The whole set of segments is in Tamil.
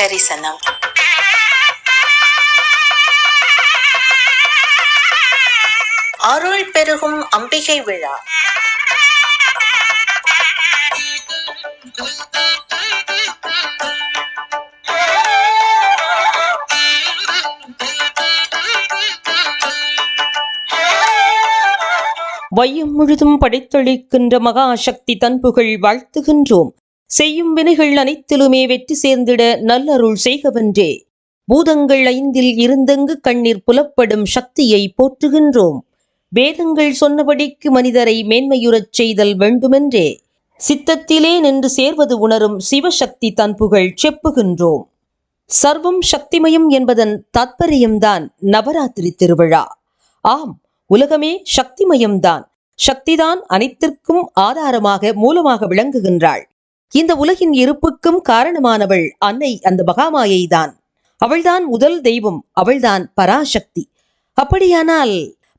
கரிசனம். அருள் பெருகும் அம்பிகை விழா. வையம் முழுதும் படைத்தளிக்கின்ற மகாசக்தி தன்புகள் வாழ்த்துகின்றோம். செய்யும் வினைகள் அனைத்திலுமே வெற்றி சேர்ந்திட நல்லருள் செய்கவென்றே. பூதங்கள் ஐந்தில் இருந்தங்கு கண்ணீர் புலப்படும் சக்தியை போற்றுகின்றோம். வேதங்கள் சொன்னபடிக்கு மனிதரை மேன்மையுறச் செய்தல் வேண்டுமென்றே. சித்தத்திலே நின்று சேர்வது உணரும் சிவசக்தி தன்புகள் செப்புகின்றோம். சர்வம் சக்திமயம் என்பதன் தாத்பரியம்தான் நவராத்திரி திருவிழா. ஆம் உலகமே சக்திமயம்தான். சக்திதான் அனைத்திற்கும் ஆதாரமாக மூலமாக விளங்குகின்றாள். இந்த உலகின் இருப்புக்கும் காரணமானவள் அன்னை அந்த மகாமாயை தான் அவள்தான் முதல் தெய்வம் அவள்தான் பராசக்தி. அப்படியானால்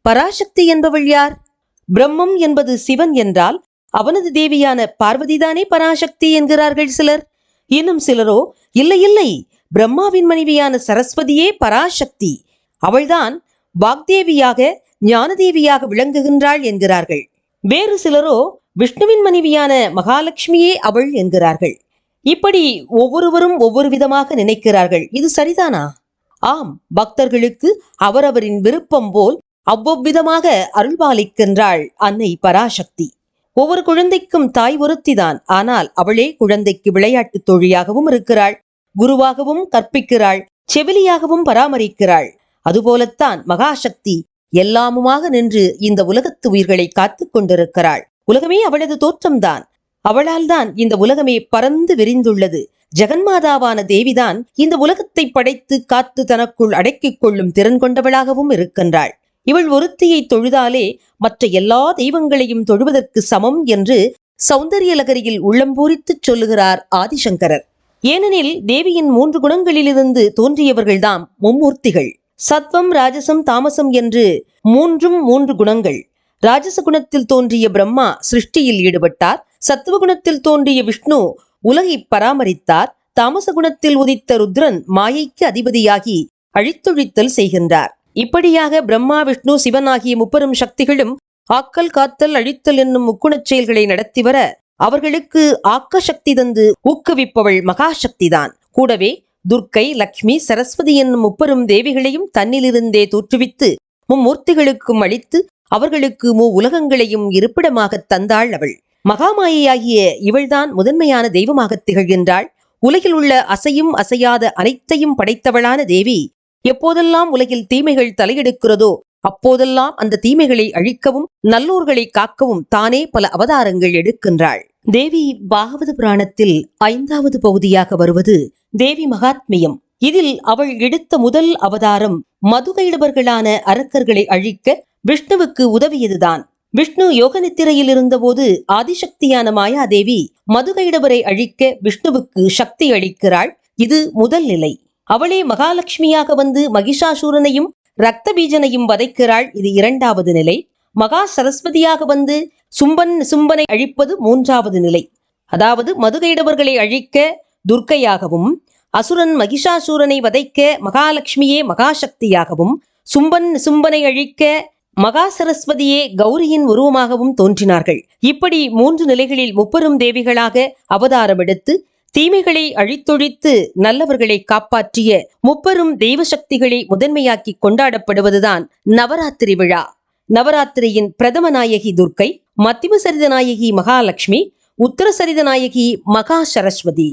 பராசக்தி என்பவள் யார்? பிரம்மம் என்பது சிவன் என்றால் அவனது தேவியான பார்வதிதானே பராசக்தி என்கிறார்கள் சிலர். இன்னும் சிலரோ இல்லை இல்லை பிரம்மாவின் மனைவியான சரஸ்வதியே பராசக்தி. அவள்தான் வாக்தேவியாக ஞானதேவியாக விளங்குகின்றாள் என்கிறார்கள். வேறு சிலரோ விஷ்ணுவின் மனைவியான மகாலட்சுமியே அவள் என்கிறார்கள். இப்படி ஒவ்வொருவரும் ஒவ்வொரு விதமாக நினைக்கிறார்கள். இது சரிதானா? ஆம் பக்தர்களுக்கு அவரவரின் விருப்பம் போல் அவ்வவ்விதமாக அருள்பாலிக்கின்றாள் அன்னை பராசக்தி. ஒவ்வொரு குழந்தைக்கும் தாய் ஒருத்திதான். ஆனால் அவளே குழந்தைக்கு விளையாட்டு தோழியாகவும் இருக்கிறாள். குருவாகவும் கற்பிக்கிறாள். செவிலியாகவும் பராமரிக்கிறாள். அதுபோலத்தான் மகாசக்தி எல்லாமுமாக நின்று இந்த உலகத்து உயிர்களை காத்துக் கொண்டிருக்கிறாள். உலகமே அவளது தோற்றம்தான். அவளால் தான் இந்த உலகமே பறந்து விரிந்துள்ளது. ஜெகன்மாதாவான தேவிதான் இந்த உலகத்தை படைத்து காத்து தனக்குள் அடக்கிக் கொள்ளும் திறன் கொண்டவளாகவும் இருக்கின்றாள். இவள் ஒருத்தியை தொழுதாலே மற்ற எல்லா தெய்வங்களையும் தொழுவதற்கு சமம் என்று சௌந்தரியலகரியில் உள்ளம் பூரித்துச் சொல்லுகிறார் ஆதிசங்கரர். ஏனெனில் தேவியின் மூன்று குணங்களிலிருந்து தோன்றியவர்கள்தாம் மும்மூர்த்திகள். சத்வம் ராஜசம் தாமசம் என்று மூன்றும் மூன்று குணங்கள். ராஜசகுணத்தில் தோன்றிய பிரம்மா சிருஷ்டியில் ஈடுபட்டார். சத்துவகுணத்தில் தோன்றிய விஷ்ணு உலகை பராமரித்தார். தாமச குணத்தில் உதித்த ருத்ரன் மாயைக்கு அதிபதியாகி அழித்தொழித்தல் செய்கின்றார். இப்படியாக பிரம்மா விஷ்ணு சிவன் ஆகிய முப்பெரும் சக்திகளும் ஆக்கல் காத்தல் அழித்தல் என்னும் முக்குணச் செயல்களை நடத்தி வர அவர்களுக்கு ஆக்க சக்தி தந்து ஊக்குவிப்பவள் மகாசக்திதான். கூடவே துர்க்கை லக்ஷ்மி சரஸ்வதி என்னும் முப்பெரும் தேவிகளையும் தன்னிலிருந்தே தோற்றுவித்து மும்மூர்த்திகளுக்கும் அளித்து அவர்களுக்கு மூ உலகங்களையும் இருப்பிடமாகத் தந்தாள் அவள். மகாமாயையாகிய இவள்தான் முதன்மையான தெய்வமாகத் திகழ்கின்றாள். உலகில் உள்ள அசையும் அசையாத அனைத்தையும் படைத்தவளான தேவி எப்போதெல்லாம் உலகில் தீமைகள் தலையெடுக்கிறதோ அப்போதெல்லாம் அந்த தீமைகளை அழிக்கவும் நல்லோர்களை காக்கவும் தானே பல அவதாரங்கள் எடுக்கின்றாள். தேவி பாகவத புராணத்தில் ஐந்தாவது பகுதியாக வருவது தேவி மகாத்மியம். இதில் அவள் எடுத்த முதல் அவதாரம் மதுகைடவர்களான அரக்கர்களை அழிக்க விஷ்ணுவுக்கு உதவியதுதான். விஷ்ணு யோக நித்திரையில் இருந்தபோது ஆதிசக்தியான மாயாதேவி மதுகைடவரை அழிக்க விஷ்ணுவுக்கு சக்தி அளிக்கிறாள். இது முதல் நிலை. அவளே மகாலட்சுமியாக வந்து மகிஷாசூரனையும் ரத்த பீஜனையும் வதைக்கிறாள். இது இரண்டாவது நிலை. மகா சரஸ்வதியாக வந்து சும்பன் சும்பனை அழிப்பது மூன்றாவது நிலை. அதாவது மதுகைடவர்களை அழிக்க துர்க்கையாகவும் அசுரன் மகிஷாசூரனை வதைக்க மகாலட்சுமியே மகாசக்தியாகவும் சும்பன் சும்பனை அழிக்க மகா சரஸ்வதியே கௌரியின் உருவமாகவும் தோன்றினார்கள். இப்படி மூன்று நிலைகளில் முப்பெரும் தேவிகளாக அவதாரம் எடுத்து தீமைகளை அழித்தொழித்து நல்லவர்களை காப்பாற்றிய முப்பெரும் தெய்வ சக்திகளை முதன்மையாக்கி கொண்டாடப்படுவதுதான் நவராத்திரி விழா. நவராத்திரியின் பிரதம நாயகி துர்க்கை மத்திம சரித நாயகி மகாலட்சுமி உத்தர சரித நாயகி மகா சரஸ்வதி.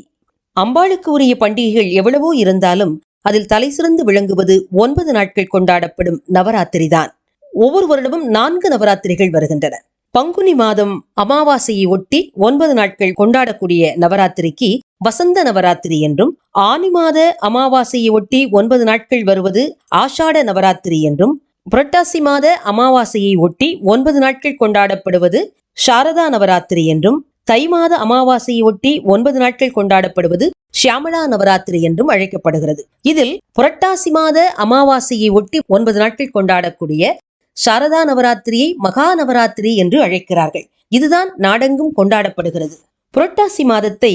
அம்பாளுக்கு உரிய பண்டிகைகள் எவ்வளவோ இருந்தாலும் அதில் தலைசிறந்து விளங்குவது ஒன்பது நாட்கள் கொண்டாடப்படும் நவராத்திரிதான். ஒவ்வொரு வருடமும் நான்கு நவராத்திரிகள் வருகின்றன. பங்குனி மாதம் அமாவாசையை ஒட்டி ஒன்பது நாட்கள் கொண்டாடக்கூடிய நவராத்திரிக்கு வசந்த நவராத்திரி என்றும் ஆனி மாத அமாவாசையை ஒட்டி ஒன்பது நாட்கள் வருவது ஆஷாட நவராத்திரி என்றும் புரட்டாசி மாத அமாவாசையை ஒட்டி ஒன்பது நாட்கள் கொண்டாடப்படுவது சாரதா நவராத்திரி என்றும் தை மாத அமாவாசையை ஒட்டி ஒன்பது நாட்கள் கொண்டாடப்படுவது ஷியாமளா நவராத்திரி என்றும் அழைக்கப்படுகிறது. இதில் புரட்டாசி மாத அமாவாசையை ஒட்டி ஒன்பது நாட்கள் கொண்டாடக்கூடிய சாரதா நவராத்திரியை மகா நவராத்திரி என்று அழைக்கிறார்கள். இதுதான் நாடெங்கும் கொண்டாடப்படுகிறது. புரட்டாசி மாதத்தை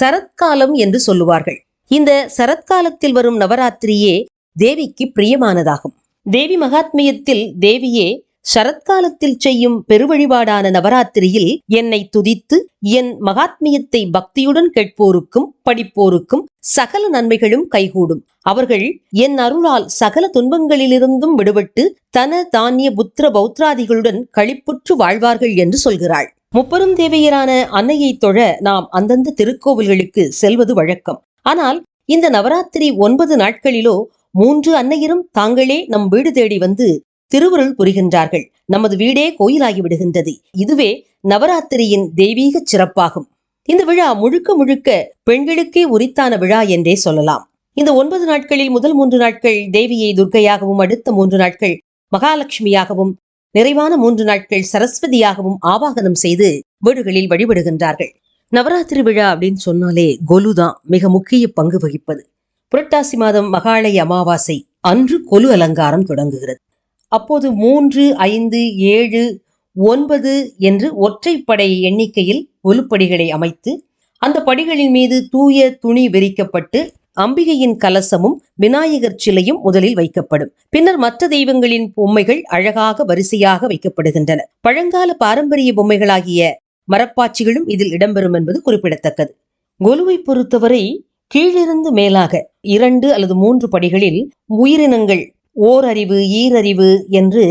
சரத்காலம் என்று சொல்லுவார்கள். இந்த சரத்காலத்தில் வரும் நவராத்திரியே தேவிக்கு பிரியமானதாகும். தேவி மகாத்மியத்தில் தேவியே சரத்காலத்தில் செய்யும் பெருவழிபாடான நவராத்திரியில் என்னை துதித்து என் மகாத்மியத்தை பக்தியுடன் கேட்போருக்கும் படிப்போருக்கும் சகல நன்மைகளும் கைகூடும். அவர்கள் என் அருளால் சகல துன்பங்களிலிருந்தும் விடுபட்டு தன தானிய புத்திர பௌத்ராதிகளுடன் களிப்புற்று வாழ்வார்கள் என்று சொல்கிறாள். முப்பெரும் தேவையரான அன்னையை தொழ நாம் அந்தந்த திருக்கோவில்களுக்கு செல்வது வழக்கம். ஆனால் இந்த நவராத்திரி ஒன்பது நாட்களிலோ மூன்று அன்னையரும் தாங்களே நம் வீடு தேடி வந்து திருவருள் புரிகின்றார்கள். நமது வீடே கோயிலாகி விடுகின்றது. இதுவே நவராத்திரியின் தெய்வீக சிறப்பாகும். இந்த விழா முழுக்க முழுக்க பெண்களுக்கே உரித்தான விழா என்றே சொல்லலாம். இந்த ஒன்பது நாட்களில் முதல் மூன்று நாட்கள் தேவியை துர்க்கையாகவும் அடுத்த மூன்று நாட்கள் மகாலட்சுமியாகவும் நிறைவான மூன்று நாட்கள் சரஸ்வதியாகவும் ஆவாகனம் செய்து வீடுகளில் வழிபடுகின்றார்கள். நவராத்திரி விழா அப்படின்னு சொன்னாலே கொலு தான் மிக முக்கிய பங்கு வகிப்பது. புரட்டாசி மாதம் மகாலய அமாவாசை அன்று கொலு அலங்காரம் தொடங்குகிறது. அப்போது மூன்று ஐந்து ஏழு ஒன்பது என்று ஒற்றைப்படை எண்ணிக்கையில் ஒலுப்படிகளை அமைத்து அந்த படிகளின் மீது தூய துணி விரிக்கப்பட்டு அம்பிகையின் கலசமும் விநாயகர் சிலையும் முதலில் வைக்கப்படும். பின்னர் மற்ற தெய்வங்களின் பொம்மைகள் அழகாக வரிசையாக வைக்கப்படுகின்றன. பழங்கால பாரம்பரிய பொம்மைகளாகிய மரப்பாச்சிகளும் இதில் இடம்பெறும் என்பது குறிப்பிடத்தக்கது. கொலுவை பொறுத்தவரை கீழிருந்து மேலாக இரண்டு அல்லது மூன்று படிகளில் உயிரினங்கள் ஓரறிவு ஈரறிவு என்று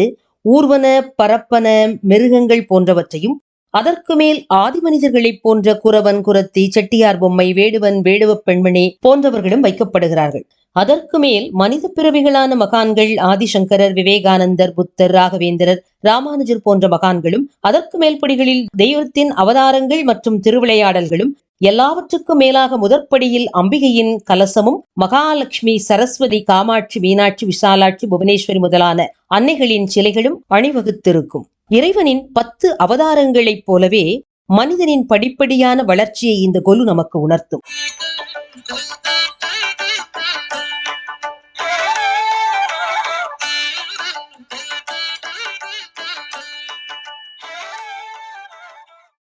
ஊர்வன பரப்பன மிருகங்கள் போன்றவற்றையும் அதற்கு மேல் ஆதி மனிதர்களைப் போன்ற குறவன் குரத்தி செட்டியார் பொம்மை வேடுவன் வேடுவ பெண்மணி போன்றவர்களும் வைக்கப்படுகிறார்கள். அதற்கு மேல் மனித பிறவிகளான மகான்கள் ஆதிசங்கரர் விவேகானந்தர் புத்தர் ராகவேந்திரர் ராமானுஜர் போன்ற மகான்களும் அதற்கு மேல்படிகளில் தெய்வத்தின் அவதாரங்கள் மற்றும் திருவிளையாடல்களும் எல்லாவற்றுக்கும் மேலாக முதற்படியில் அம்பிகையின் கலசமும் மகாலட்சுமி சரஸ்வதி காமாட்சி மீனாட்சி விசாலாட்சி புவனேஸ்வரி முதலான அன்னைகளின் சிலைகளும் அணிவகுத்திருக்கும். இறைவனின் பத்து அவதாரங்களைப் போலவே மனிதனின் படிப்படியான வளர்ச்சியை இந்த கொலு நமக்கு உணர்த்தும்.